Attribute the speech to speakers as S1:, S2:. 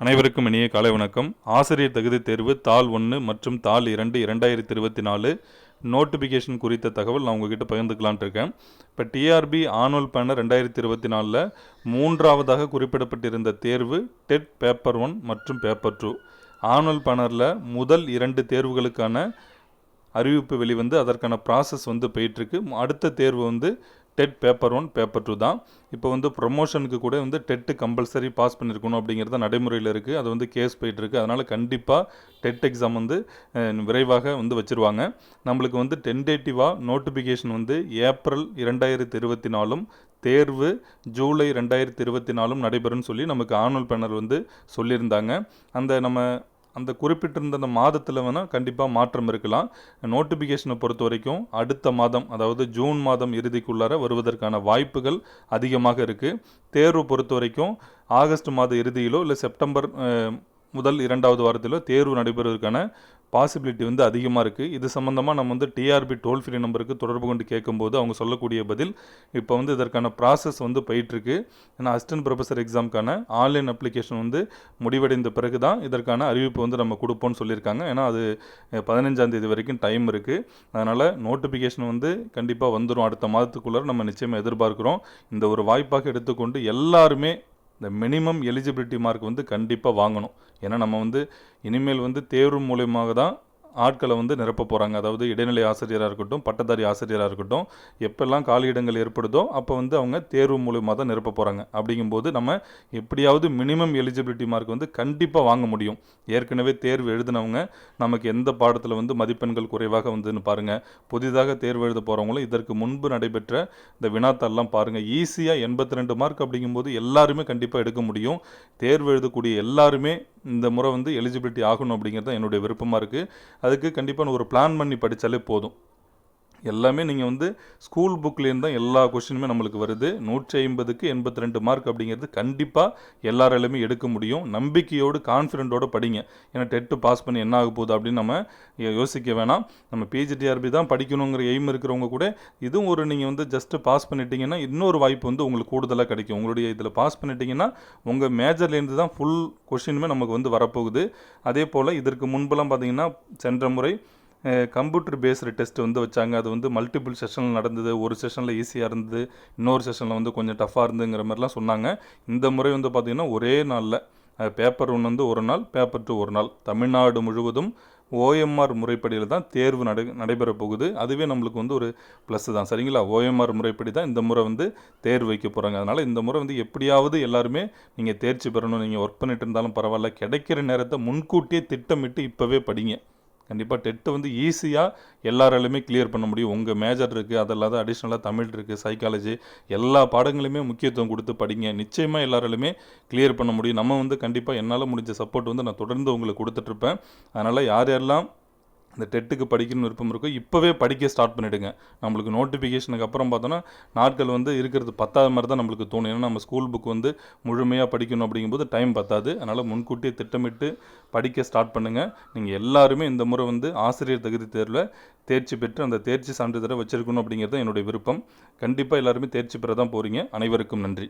S1: அனைவருக்கும் இனிய காலை வணக்கம். ஆசிரியர் தகுதி தேர்வு தாள் ஒன்று மற்றும் தாள் இரண்டு இரண்டாயிரத்தி இருபத்தி நாலு நோட்டிஃபிகேஷன் குறித்த தகவல் நான் உங்ககிட்ட பகிர்ந்துக்கலான்ட்டு இருக்கேன். இப்போ டிஆர்பி ஆனுவல் பேனர் ரெண்டாயிரத்தி இருபத்தி நாலில் மூன்றாவதாக குறிப்பிடப்பட்டிருந்த தேர்வு டெட் பேப்பர் ஒன் மற்றும் பேப்பர் டூ ஆனுவல் பேனரில் முதல் இரண்டு தேர்வுகளுக்கான அறிவிப்பு வெளிவந்து அதற்கான ப்ராசஸ் வந்து போயிட்டுருக்கு அடுத்த தேர்வு வந்து TET paper one paper two தான். இப்போ வந்து ப்ரொமோஷனுக்கு கூட வந்து டெட்டு கம்பல்சரி பாஸ் பண்ணியிருக்கணும் அப்படிங்கிறது நடைமுறையில் இருக்குது அது வந்து கேஸ் போயிட்டுருக்கு அதனால் கண்டிப்பாக டெட் எக்ஸாம் வந்து விரைவாக வந்து வச்சுருவாங்க. நம்மளுக்கு வந்து டென்டேட்டிவாக நோட்டிஃபிகேஷன் வந்து ஏப்ரல் இரண்டாயிரத்தி இருபத்தி நாலும் தேர்வு ஜூலை ரெண்டாயிரத்தி இருபத்தி நாலும் நடைபெறும்னு சொல்லி நமக்கு ஆனுவல் பேனர் வந்து சொல்லியிருந்தாங்க. அந்த நம்ம அந்த குறிப்பிட்டிருந்த அந்த மாதத்தில் வேணால் கண்டிப்பாக மாற்றம் இருக்கலாம். நோட்டிஃபிகேஷனை பொறுத்த வரைக்கும் அடுத்த மாதம் அதாவது ஜூன் மாதம் இறுதிக்குள்ளார வருவதற்கான வாய்ப்புகள் அதிகமாக இருக்குது தேர்வு பொறுத்த வரைக்கும் ஆகஸ்ட் மாத இறுதியிலோ இல்லை செப்டம்பர் முதல் இரண்டாவது வாரத்திலோ தேர்வு நடைபெறுவதற்கான பாசிபிலிட்டி வந்து அதிகமாக இருக்குது இது சம்மந்தமாக நம்ம வந்து டிஆர்பி டோல் ஃப்ரீ நம்பருக்கு தொடர்பு கொண்டு கேட்கும்போது அவங்க சொல்லக்கூடிய பதில் இப்போ வந்து இதற்கான ப்ராசஸ் வந்து போயிட்டுருக்கு. ஏன்னா அசிஸ்டன்ட் ப்ரொஃபஸர் எக்ஸாமுக்கான ஆன்லைன் அப்ளிகேஷன் வந்து முடிவடைந்த பிறகு தான் இதற்கான அறிவிப்பு வந்து நம்ம கொடுப்போம்னு சொல்லியிருக்காங்க. ஏன்னா அது பதினஞ்சாந்தேதி பதினஞ்சாம் தேதி வரைக்கும் டைம் இருக்குது அதனால் நோட்டிஃபிகேஷன் வந்து கண்டிப்பாக வந்துடும் அடுத்த மாதத்துக்குள்ளே நம்ம நிச்சயமாக எதிர்பார்க்குறோம். இந்த ஒரு வாய்ப்பாக எடுத்துக்கொண்டு எல்லாருமே இந்த மினிமம் எலிஜிபிலிட்டி மார்க் வந்து கண்டிப்பாக வாங்கணும். ஏன்னா நம்ம வந்து இனிமேல் வந்து தேர்வு மூலியமாக தான் ஆட்களை வந்து நிரப்ப போகிறாங்க அதாவது இடைநிலை ஆசிரியராக இருக்கட்டும் பட்டதாரி ஆசிரியராக இருக்கட்டும் எப்பெல்லாம் காலியிடங்கள் ஏற்படுதோ அப்போ வந்து அவங்க தேர்வு மூலியமாக தான் நிரப்ப போகிறாங்க அப்படிங்கும்போது நம்ம எப்படியாவது மினிமம் எலிஜிபிலிட்டி மார்க் வந்து கண்டிப்பாக வாங்க முடியும். ஏற்கனவே தேர்வு எழுதினவங்க நமக்கு எந்த பாடத்தில் வந்து மதிப்பெண்கள் குறைவாக வந்துன்னு பாருங்கள் புதிதாக தேர்வு எழுத போகிறவங்களும் இதற்கு முன்பு நடைபெற்ற இந்த வினாத்தாள்லாம் பாருங்கள் ஈஸியாக எண்பத்தி ரெண்டு மார்க் அப்படிங்கும்போது எல்லாருமே கண்டிப்பாக எடுக்க முடியும். தேர்வு எழுதக்கூடிய எல்லாருமே இந்த முறை வந்து எலிஜிபிலிட்டி ஆகணும் அப்படிங்கிறது தான் என்னுடைய விருப்பமாக இருக்குது அதுக்கு கண்டிப்பாக ஒரு பிளான் பண்ணி படித்தாலே போதும். எல்லாமே நீங்கள் வந்து ஸ்கூல் புக்லேருந்து தான் எல்லா கொஷினுமே நம்மளுக்கு வருது. நூற்றி ஐம்பதுக்கு எண்பத்தி ரெண்டு மார்க் அப்படிங்கிறது கண்டிப்பாக எல்லாராலையுமே எடுக்க முடியும். நம்பிக்கையோடு கான்ஃபிடென்ட்டோடு படிங்க. ஏன்னா டெட்டு பாஸ் பண்ணி என்ன ஆக போகுது அப்படின்னு நம்ம யோசிக்க வேணாம். நம்ம பிஜிடிஆர்பி தான் படிக்கணுங்கிற எய்ம் இருக்கிறவங்க கூட இதுவும் ஒரு நீங்கள் வந்து ஜஸ்ட்டு பாஸ் பண்ணிட்டீங்கன்னா இன்னொரு வாய்ப்பு வந்து உங்களுக்கு கூடுதலாக கிடைக்கும். உங்களுடைய இதில் பாஸ் பண்ணிட்டீங்கன்னா உங்கள் மேஜர்லேருந்து தான் ஃபுல் கொஷினுமே நமக்கு வந்து வரப்போகுது. அதே போல் இதற்கு முன்பெல்லாம் பார்த்தீங்கன்னா சென்ற முறை கம்ப்யூட்டர் பேஸ்டு டெஸ்ட் வந்து வச்சாங்க. அது வந்து மல்டிபிள் செஷனில் நடந்தது. ஒரு செஷனில் ஈஸியாக இருந்தது. இன்னொரு செஷனில் வந்து கொஞ்சம் டஃப்பாக இருந்துங்கிற மாதிரிலாம் சொன்னாங்க. இந்த முறை வந்து பார்த்திங்கன்னா ஒரே நாளில் பேப்பர் ஒன்று வந்து ஒரு நாள் பேப்பர் டூ ஒரு நாள். தமிழ்நாடு முழுவதும் ஓஎம்ஆர் முறைப்படியில் தான் தேர்வு நடை நடைபெற போகுது. அதுவே நம்மளுக்கு வந்து ஒரு ப்ளஸ் தான். சரிங்களா? ஓஎம்ஆர் முறைப்படி தான் இந்த முறை வந்து தேர்வு வைக்க போகிறாங்க அதனால் இந்த முறை வந்து எப்படியாவது எல்லாருமே நீங்கள் தேர்ச்சி பெறணும். நீங்கள் ஒர்க் பண்ணிட்டு இருந்தாலும் பரவாயில்ல. கிடைக்கிற நேரத்தை முன்கூட்டியே திட்டமிட்டு இப்போவே படிங்க. கண்டிப்பாக டெட்டு வந்து ஈஸியாக எல்லாராலையுமே கிளியர் பண்ண முடியும். உங்கள் மேஜர் இருக்குது அது இல்லாத அடிஷ்னலாக தமிழ் இருக்குது சைக்காலஜி எல்லா பாடங்களையுமே முக்கியத்துவம் கொடுத்து படிங்க. நிச்சயமாக எல்லாராலுமே கிளியர் பண்ண முடியும். நம்ம வந்து கண்டிப்பாக என்னால் முடிஞ்ச சப்போர்ட் வந்து நான் தொடர்ந்து உங்களுக்கு கொடுத்துட்ருப்பேன் அதனால் யார் யாரெல்லாம் இந்த டெட்டுக்கு படிக்கணும்னு விருப்பம் இருக்கோ இப்போவே படிக்க ஸ்டார்ட் பண்ணிவிடுங்க நம்மளுக்கு நோட்டிஃபிகேஷனுக்கு அப்புறம் பார்த்தோன்னா நாட்கள் வந்து இருக்கிறது பத்தாத மாதிரி தான் நம்மளுக்கு தோணும். ஏன்னா நம்ம ஸ்கூல் புக் வந்து முழுமையாக படிக்கணும் அப்படிங்கும்போது டைம் பத்தாது. அதனால் முன்கூட்டியே திட்டமிட்டு படிக்க ஸ்டார்ட் பண்ணுங்கள் நீங்கள் எல்லாருமே இந்த முறை வந்து ஆசிரியர் தகுதி தேர்வில் தேர்ச்சி பெற்று அந்த தேர்ச்சி சான்றிதழை வச்சுருக்கணும் அப்படிங்கிறது தான் என்னுடைய விருப்பம். கண்டிப்பாக எல்லாருமே தேர்ச்சி பெற தான் போகிறீங்க அனைவருக்கும் நன்றி.